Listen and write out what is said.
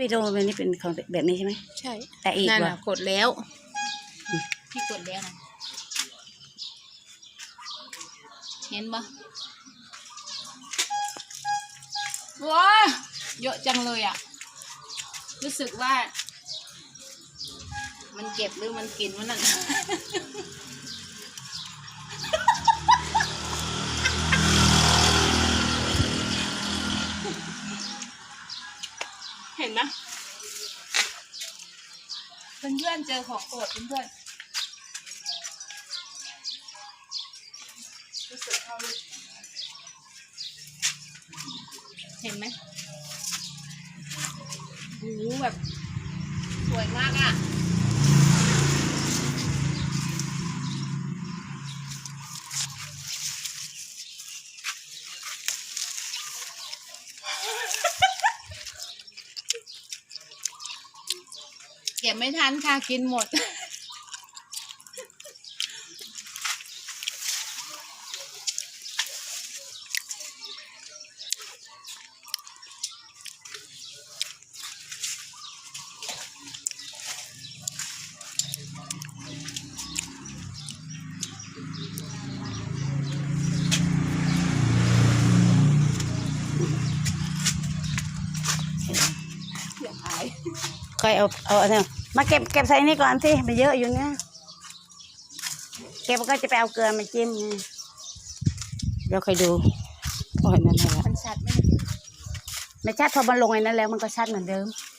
วิดีโอมันนี่เป็นของแบบนี้ใช่ไหมใช่แต่อีกนั่นว่ะน่ะกดแล้วอืมพี่กดแล้วนะเห็นปะว้าเยอะจังเลยอะ รู้สึกว่า มันเก็บหรือมันกินวะนั่น ห็นไหมเพื่อนๆเจอของโปรดเพื่อนๆรู้สึกเข้าลึกเห็นไหมโอ้โหแบบ สวยมากอะ เก็บไม่ทันค่ะกินหมด เสียหายค่อยเอาเอาเอาเนี่ยมาเก็บเก็บใส่นี่ก่อนสิมันเยอะอยู่เนี่ยเก็บแล้วก็จะไปเอาเกลือมาจิ้มไงเดี๋ยวค่อยดูโอ้ยนั่นแหละมันชัดไหมไม่ชัดพอมันลงไอ้นั้นแล้วมันก็ชัดเหมือนเดิมอ